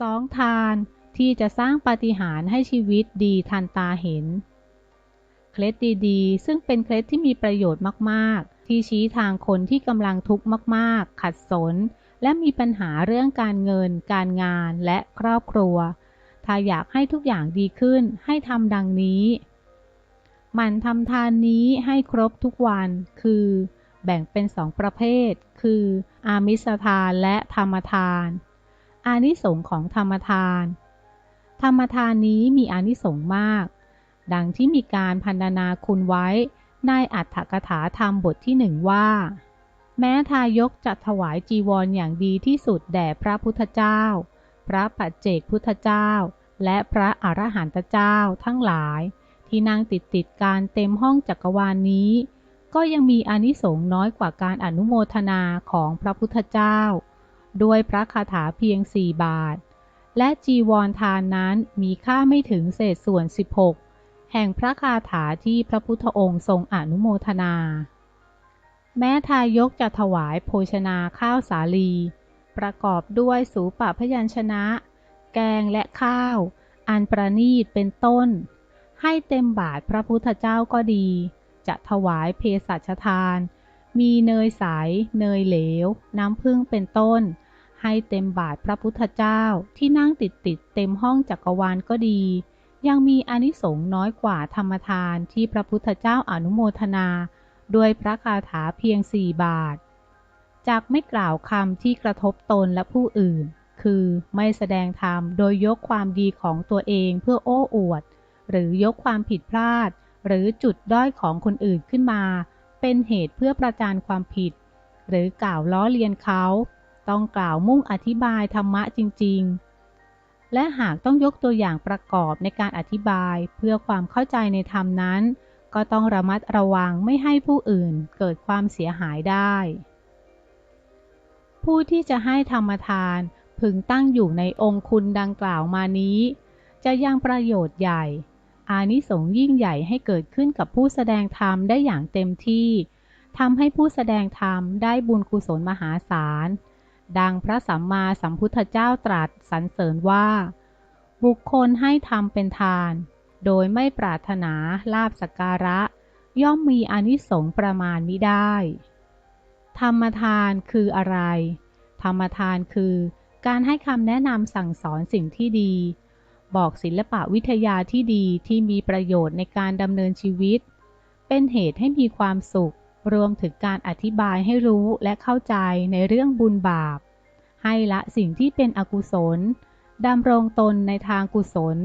สองทานที่จะสร้างปาฏิหาริย์ให้ชีวิตดีทันตาเห็น เคล็ดดีๆ ซึ่งเป็นเคล็ดที่มีประโยชน์มากๆ ที่ชี้ทางคนที่กำลังทุกข์มากๆ ขัดสน และมีปัญหาเรื่องการเงิน การงานและครอบครัว ถ้าอยากให้ทุกอย่างดีขึ้นให้ทำดังนี้มันทำทานนี้ให้ครบทุกวัน คือ แบ่งเป็นสองประเภท คือ อามิสทานและธรรมทาน อานิสงส์ของธรรมทาน ธรรมทานนี้มีอานิสงส์มาก ดังที่มีการพันนาคุณไว้ในอัตถกถาธรรมบทที่หนึ่งว่า แม้ทายกจะถวายจีวรออย่างดีที่สุดแด่พระพุทธเจ้า พระปัจเจกพุทธเจ้า และพระอรหันตเจ้าทั้งหลาย ที่นั่งติดติดการเต็มห้องจักรวาลนนี้ ก็ยังมีอานิสงส์น้อยกว่าการอนุโมทนาของพระพุทธเจ้า ด้วยพระคาถาเพียงสี่บาท และจีวรทานนั้นมีค่าไม่ถึงเศษส่วน 16 แห่งพระคาถาที่พระพุทธองค์ทรงอนุโมทนา แม้ทายกจะถวายโภชนาข้าวสาลี ประกอบด้วยสูปพยัญชนะ แกงและข้าว อันประณีตเป็นต้น ให้เต็มบาทพระพุทธเจ้าก็ดี จะถวายเภสัชทาน มีเนยใส เนยเหลว น้ำผึ้งเป็นต้น ให้เต็มบาทพระพุทธเจ้าที่นั่งติดติดเต็มห้องจักรวาลก็ดี ยังมีอนิสงส์น้อยกว่าธรรมทานที่พระพุทธเจ้าอนุโมทนา ด้วยพระคาถาเพียงสี่บาท จากไม่กล่าวคำที่กระทบตนและผู้อื่น คือไม่แสดงธรรมโดยยกความดีของตัวเองเพื่อโอ้อวด หรือยกความผิดพลาด หรือจุดด้อยของคนอื่นขึ้นมา เป็นเหตุเพื่อประจานความผิด หรือกล่าวล้อเลียนเขา ต้องกล่าวมุ่งอธิบายธรรมะจริง ๆ และหากต้องยกตัวอย่างประกอบในการอธิบายเพื่อความเข้าใจในธรรมนั้น ก็ต้องระมัดระวังไม่ให้ผู้อื่นเกิดความเสียหายได้ ผู้ที่จะให้ธรรมทานพึงตั้งอยู่ในองค์คุณดังกล่าวมานี้ จะยังประโยชน์ใหญ่ อานิสงส์ยิ่งใหญ่ให้เกิดขึ้นกับผู้แสดงธรรมได้อย่างเต็มที่ทำให้ผู้แสดงธรรมได้บุญกุศลมหาศาล ดังพระสัมมาสัมพุทธเจ้าตรัสสรรเสริญว่า บุคคลให้ทำเป็นทาน โดยไม่ปรารถนาลาบสการะ ย่อมมีอนิสงส์ประมาณมิได้ ธรรมทานคืออะไร ธรรมทานคือ การให้คำแนะนำสั่งสอนสิ่งที่ดี บอกศิลปะวิทยาที่ดีที่มีประโยชน์ในการดำเนินชีวิต เป็นเหตุให้มีความสุข รวมถึงการอธิบายให้รู้และเข้าใจในเรื่องบุญบาป ให้ละสิ่งที่เป็นอกุศลดำรงตนในทางกุศล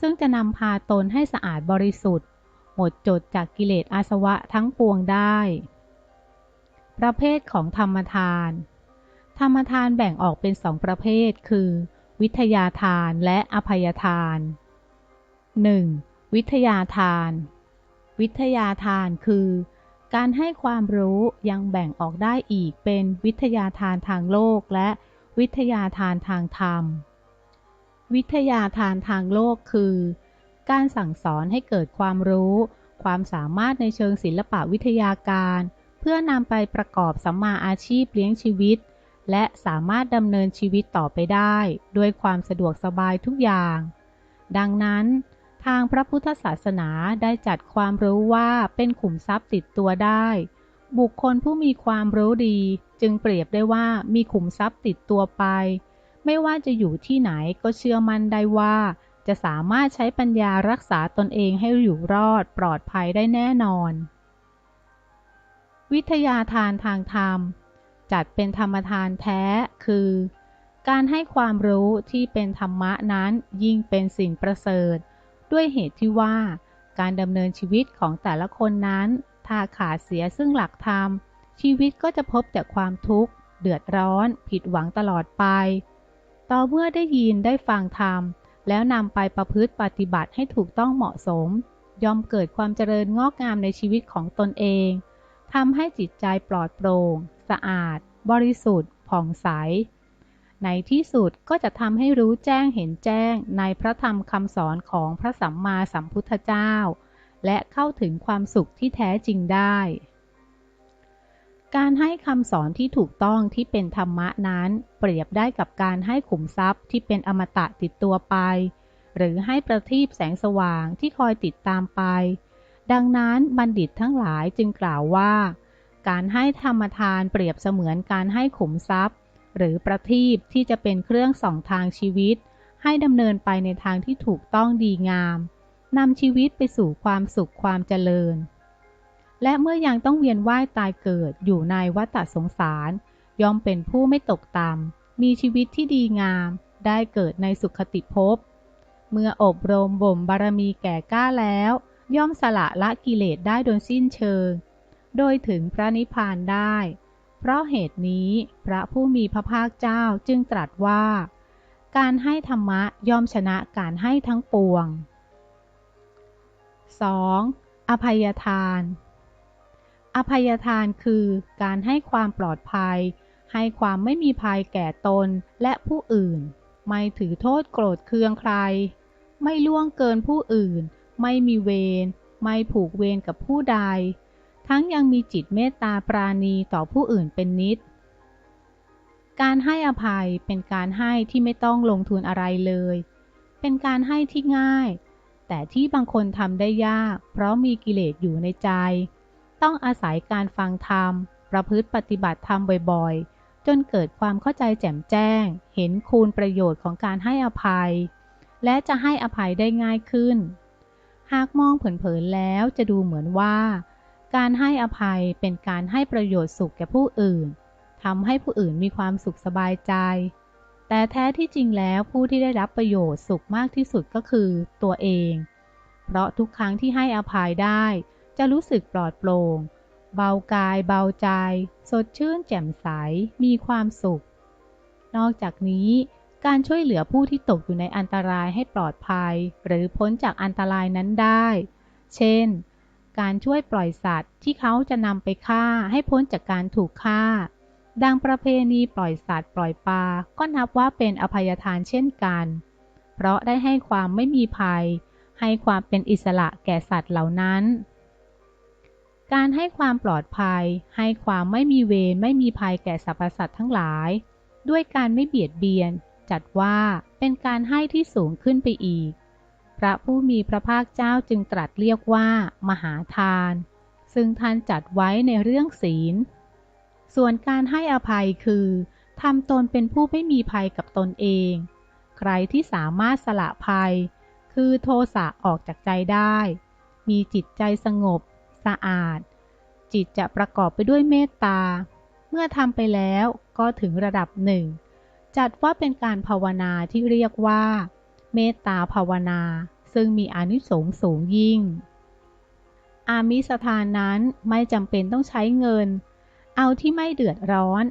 ซึ่งจะนำพาตนให้สะอาดบริสุทธิ์ หมดจดจากกิเลสอาสวะทั้งปวงได้ ประเภทของธรรมทาน ธรรมทานแบ่งออกเป็นสองประเภทคือ วิทยาทานและอภัยทาน 1. วิทยาทาน วิทยาทานคือ การให้ความรู้ยังแบ่งออกได้อีกเป็นวิทยาทานทางโลกและวิทยาทานทางธรรม วิทยาทานทางโลกคือ การสั่งสอนให้เกิดความรู้ ความสามารถในเชิงศิลปะวิทยาการ เพื่อนำไปประกอบสัมมาอาชีพเลี้ยงชีวิต และสามารถดำเนินชีวิตต่อไปได้ด้วยความสะดวกสบายทุกอย่าง ดังนั้น ทางพระพุทธศาสนาได้จัดความรู้ว่าเป็นขุมทรัพย์ติดตัวได้ บุคคลผู้มีความรู้ดีจึงเปรียบได้ว่ามีขุมทรัพย์ติดตัวไป ไม่ว่าจะอยู่ที่ไหนก็เชื่อมั่นได้ว่า จะสามารถใช้ปัญญารักษาตนเองให้อยู่รอดปลอดภัยได้แน่นอน วิทยาทานทางธรรม จัดเป็นธรรมทานแท้ คือ การให้ความรู้ที่เป็นธรรมะนั้นยิ่งเป็นสิ่งประเสริฐ ด้วยเหตุที่ว่า การดำเนินชีวิตของแต่ละคนนั้น ถ้าขาดเสียซึ่งหลักธรรม ชีวิตก็จะพบแต่ความทุกข์ เดือดร้อน ผิดหวังตลอดไป ต่อเมื่อได้ยินได้ฟังธรรม แล้วนำไปประพฤติปฏิบัติให้ถูกต้องเหมาะสม ย่อมเกิดความเจริญงอกงามในชีวิตของตนเองทำให้จิตใจปลอดโปร่ง สะอาด บริสุทธิ์ผ่องใส ในที่สุดก็จะทำให้รู้แจ้งเห็นแจ้งในพระธรรมคำสอนของพระสัมมาสัมพุทธเจ้า และเข้าถึงความสุขที่แท้จริงได้ การให้คำสอนที่ถูกต้องที่เป็นธรรมะนั้น เปรียบได้กับการให้ขุมทรัพย์ที่เป็นอมตะติดตัวไป หรือให้ประทีปแสงสว่างที่คอยติดตามไป ดังนั้นบัณฑิตทั้งหลายจึงกล่าวว่า การให้ธรรมทานเปรียบเสมือนการให้ขุมทรัพย์ หรือประทีปที่จะเป็นเครื่องส่องทางชีวิต ให้ดำเนินไปในทางที่ถูกต้องดีงามนำชีวิตไปสู่ความสุขความเจริญ และเมื่อยังต้องเวียนว่ายตายเกิดอยู่ในวัฏสงสาร ย่อมเป็นผู้ไม่ตกต่ำมีชีวิตที่ดีงาม ได้เกิดในสุขติภพ เมื่ออบรมบ่มบารมีแก่กล้าแล้ว ย่อมสละละกิเลสได้โดยสิ้นเชิง โดยถึงพระนิพพานได้ เพราะเหตุนี้พระผู้มีพระภาคเจ้าจึงตรัสว่า การให้ธรรมะย่อมชนะการให้ทั้งปวง 2. อภัยทาน อภัยทานคือการให้ความปลอดภัย ให้ความไม่มีภัยแก่ตนและผู้อื่น ไม่ถือโทษโกรธเคืองใคร ไม่ล่วงเกินผู้อื่น ไม่มีเวร ไม่ผูกเวรกับผู้ใด ทั้งยังมีจิตเมตตาปราณีต่อผู้อื่นเป็นนิด การให้อภัยเป็นการให้ที่ไม่ต้องลงทุนอะไรเลย เป็นการให้ที่ง่าย แต่ที่บางคนทำได้ยาก เพราะมีกิเลสอยู่ในใจ ต้องอาศัยการฟังธรรม ประพฤติปฏิบัติธรรมบ่อยๆ จนเกิดความเข้าใจแจ่มแจ้ง เห็นคูณประโยชน์ของการให้อภัย และจะให้อภัยได้ง่ายขึ้น หากมองเผินๆแล้วจะดูเหมือนว่า การให้อภัยเป็นการให้ประโยชน์สุขแก่ผู้อื่นทำให้ผู้อื่นมีความสุขสบายใจ แต่แท้ที่จริงแล้วผู้ที่ได้รับประโยชน์สุขมากที่สุดก็คือตัวเอง เพราะทุกครั้งที่ให้อภัยได้ จะรู้สึกปลอดโปร่ง เบากาย เบาใจ สดชื่นแจ่มใส มีความสุข นอกจากนี้การช่วยเหลือผู้ที่ตกอยู่ในอันตรายให้ปลอดภัย หรือพ้นจากอันตรายนั้นได้ เช่น การช่วยปล่อยสัตว์ที่เขาจะนำไปฆ่าให้พ้นจากการถูกฆ่า ดังประเพณีปล่อยสัตว์ปล่อยปลาก็นับว่าเป็นอภัยทานเช่นกัน เพราะได้ให้ความไม่มีภัย ให้ความเป็นอิสระแก่สัตว์เหล่านั้น การให้ความปลอดภัย ให้ความไม่มีเวรไม่มีภัยแก่สรรพสัตว์ทั้งหลาย ด้วยการไม่เบียดเบียน จัดว่าเป็นการให้ที่สูงขึ้นไปอีก พระผู้มีพระภาคเจ้าจึงตรัสเรียกว่า มหาทาน ซึ่งท่านจัดไว้ในเรื่องศีล ส่วนการให้อภัยคือทำตนเป็นผู้ไม่มีภัยกับตนเอง ใครที่สามารถสละภัย คือโทสะออกจากใจได้ มีจิตใจสงบ สะอาด จิตจะประกอบไปด้วยเมตตา เมื่อทำไปแล้วก็ถึงระดับหนึ่ง จัดว่าเป็นการภาวนาที่เรียกว่า เมตตาภาวนา ซึ่งมีอนิสงส์สูงยิ่ง อามิสทานนั้นไม่จำเป็นต้องใช้เงิน เอาที่ไม่เดือดร้อน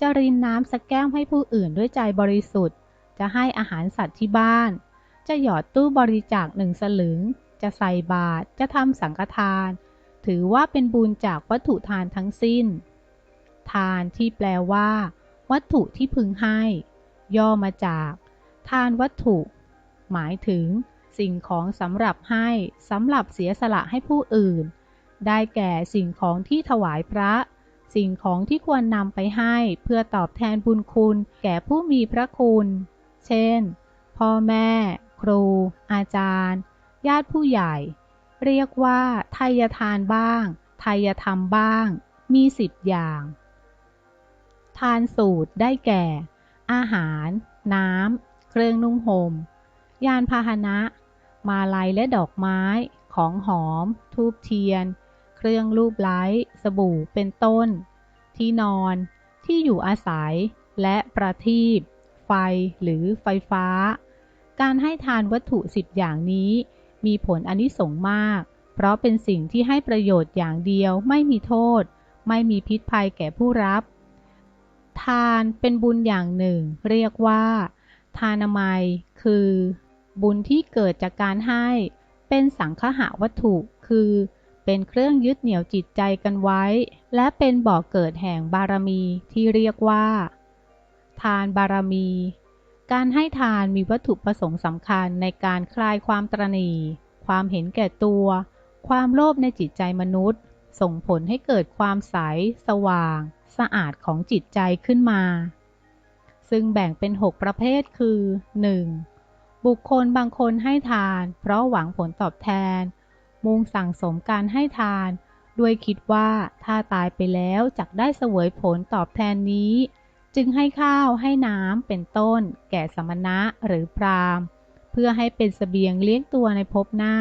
จะรินน้ำสักแก้วให้ผู้อื่นด้วยใจบริสุทธิ์ จะให้อาหารสัตว์ที่บ้าน จะหยอดตู้บริจาคหนึ่งสลึง จะใส่บาตร จะทำสังฆทาน ถือว่าเป็นบุญจากวัตถุทานทั้งสิ้น ทานที่แปลว่า วัตถุที่พึงให้ ย่อมาจาก ทานวัตถุ หมายถึง สิ่งของสำหรับให้สำหรับเสียสละให้ผู้อื่น ได้แก่สิ่งของที่ถวายพระ สิ่งของที่ควรนำไปให้เพื่อตอบแทนบุญคุณแก่ผู้มีพระคุณ เช่น พ่อแม่ ครู อาจารย์ ญาติผู้ใหญ่ เรียกว่าทายทานบ้าง ทายธรรมบ้าง มีสิบอย่าง ทานสูตรได้แก่ อาหาร น้ำเครื่องนุ่งหม่มยานพาหนะ มาลัยและดอกไม้ ของหอม ทูบเทียน เครื่องรูปไล้สบู่เป็นต้น ที่นอน ที่อยู่อาศัย และประทีปไฟหรือไฟฟ้า การให้ทานวัตถุสิบอย่างนี้ มีผลอนิสงส์มาก เพราะเป็นสิ่งที่ให้ประโยชน์อย่างเดียวไม่มีโทษ ไม่มีพิษภัยแก่ผู้รับ ทานเป็นบุญอย่างหนึ่ง เรียกว่า ทานามัย คือ บุญที่เกิดจากการให้ เป็นสังฆะวัตถุ คือ เป็นเครื่องยึดเหนี่ยวจิตใจกันไว้ และเป็นบ่อกเกิดแห่งบารมีที่เรียกว่า ทานบารมี การให้ทานมีวัตถุประสงค์สำคัญในการคลายความตรณีความเห็นแก่ตัว ความโลภในจิตใจมนุษย์ ส่งผลให้เกิดความใส สว่าง สะอาดของจิตใจขึ้นมา ซึ่งแบ่งเป็น 6 ประเภทคือ 1. บุคคลบางคนให้ทาน เพราะหวังผลตอบแทน มุ่งสั่งสมการให้ทาน ด้วยคิดว่าถ้าตายไปแล้วจะได้เสวยผลตอบแทนนี้ จึงให้ข้าวให้น้ำเป็นต้น แก่สมณะหรือพราหมณ์ เพื่อให้เป็นสเสบียงเลี้ยงตัวในภพหน้า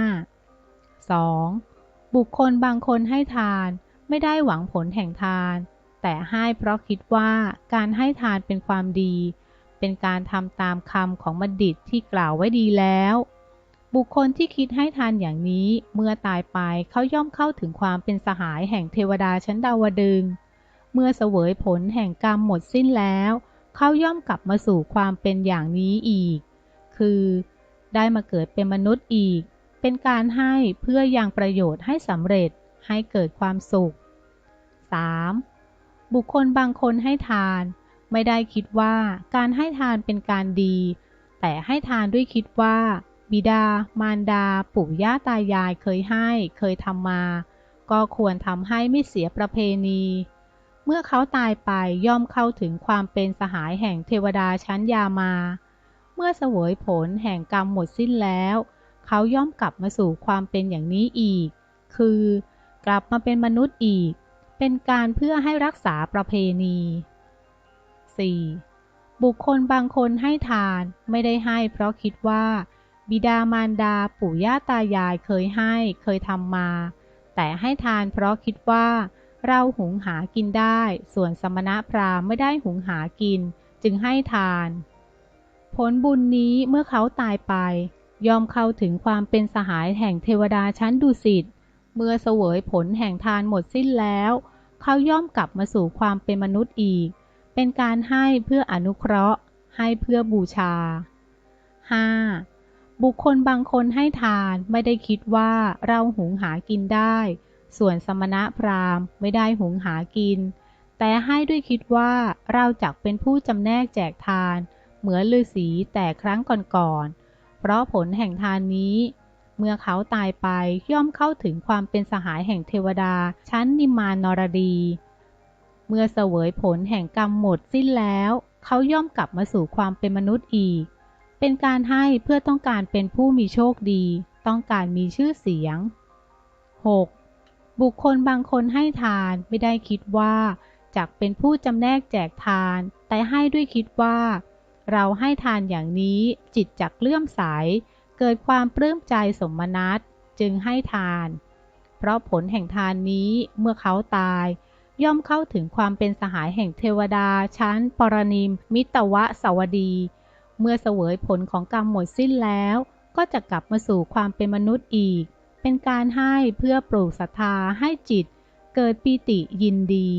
2. บุคคลบางคนให้ทานไม่ได้หวังผลแห่งทาน แต่ให้เพราะคิดว่าการให้ทานเป็นความดี เป็นการทำตามคำของบัณฑิตที่กล่าวไว้ดีแล้ว บุคคลที่คิดให้ทานอย่างนี้เมื่อตายไปเขาย่อมเข้าถึงความเป็นสหายแห่งเทวดาชั้นดาวดึง เมื่อเสวยผลแห่งกรรมหมดสิ้นแล้ว เขาย่อมกลับมาสู่ความเป็นอย่างนี้อีก คือ ได้มาเกิดเป็นมนุษย์อีก เป็นการให้เพื่ออยังประโยชน์ให้สำเร็จให้เกิดความสุข 3. บุคคลบางคนให้ทาน ไม่ได้คิดว่าการให้ทานเป็นการดี แต่ให้ทานด้วยคิดว่า บิดา มารดา ปู่ย่าตายายเคยให้ เคยทำมา ก็ควรทำให้ไม่เสียประเพณี เมื่อเขาตายไปย่อมเข้าถึงความเป็นสหายแห่งเทวดาชั้นยามา เมื่อเสวยผลแห่งกรรมหมดสิ้นแล้ว เขาย่อมกลับมาสู่ความเป็นอย่างนี้อีก คือกลับมาเป็นมนุษย์อีก เป็นการเพื่อให้รักษาประเพณี 4. บุคคลบางคนให้ทานไม่ได้ให้เพราะคิดว่า บิดามารดาปู่ย่าตายายเคยให้เคยทำมา แต่ให้ทานเพราะคิดว่า เราหุงหากินได้ ส่วนสมณะพราหมณ์ไม่ได้หุงหากิน จึงให้ทาน ผลบุญนี้เมื่อเขาตายไป ยอมเข้าถึงความเป็นสหายแห่งเทวดาชั้นดุสิตเมื่อเสวยผลแห่งทานหมดสิ้นแล้ว เขาย่อมกลับมาสู่ความเป็นมนุษย์อีก เป็นการให้เพื่ออนุเคราะห์ ให้เพื่อบูชา 5. บุคคลบางคนให้ทานไม่ได้คิดว่าเราหุงหากินได้ ส่วนสมณะพราหมณ์ไม่ได้หุงหากิน แต่ให้ด้วยคิดว่าเราจักเป็นผู้จำแนกแจกทาน เหมือนฤาษีแต่ครั้งก่อนๆ เพราะผลแห่งทานนี้ เมื่อเขาตายไปย่อมเข้าถึงความเป็นสหายแห่งเทวดาชั้นนิมานนรดี เมื่อเสวยผลแห่งกรรมหมดสิ้นแล้ว เขาย่อมกลับมาสู่ความเป็นมนุษย์อีก เป็นการให้เพื่อต้องการเป็นผู้มีโชคดี ต้องการมีชื่อเสียง 6. บุคคลบางคนให้ทานไม่ได้คิดว่าจักเป็นผู้จำแนกแจกทาน แต่ให้ด้วยคิดว่า เราให้ทานอย่างนี้จิตจักเลื่อมใส เกิดความปลื้มใจสมนัตจึงให้ทาน เพราะผลแห่งทานนี้เมื่อเขาตาย ย่อมเข้าถึงความเป็นสหายแห่งเทวดา ชั้น ปรนิม มิตวะสวดี เมื่อเสวยผลของกรรมหมดสิ้นแล้ว ก็จะกลับมาสู่ความเป็นมนุษย์อีก เป็นการให้เพื่อปลูกศรัทธาให้จิต เกิดปีติยินดี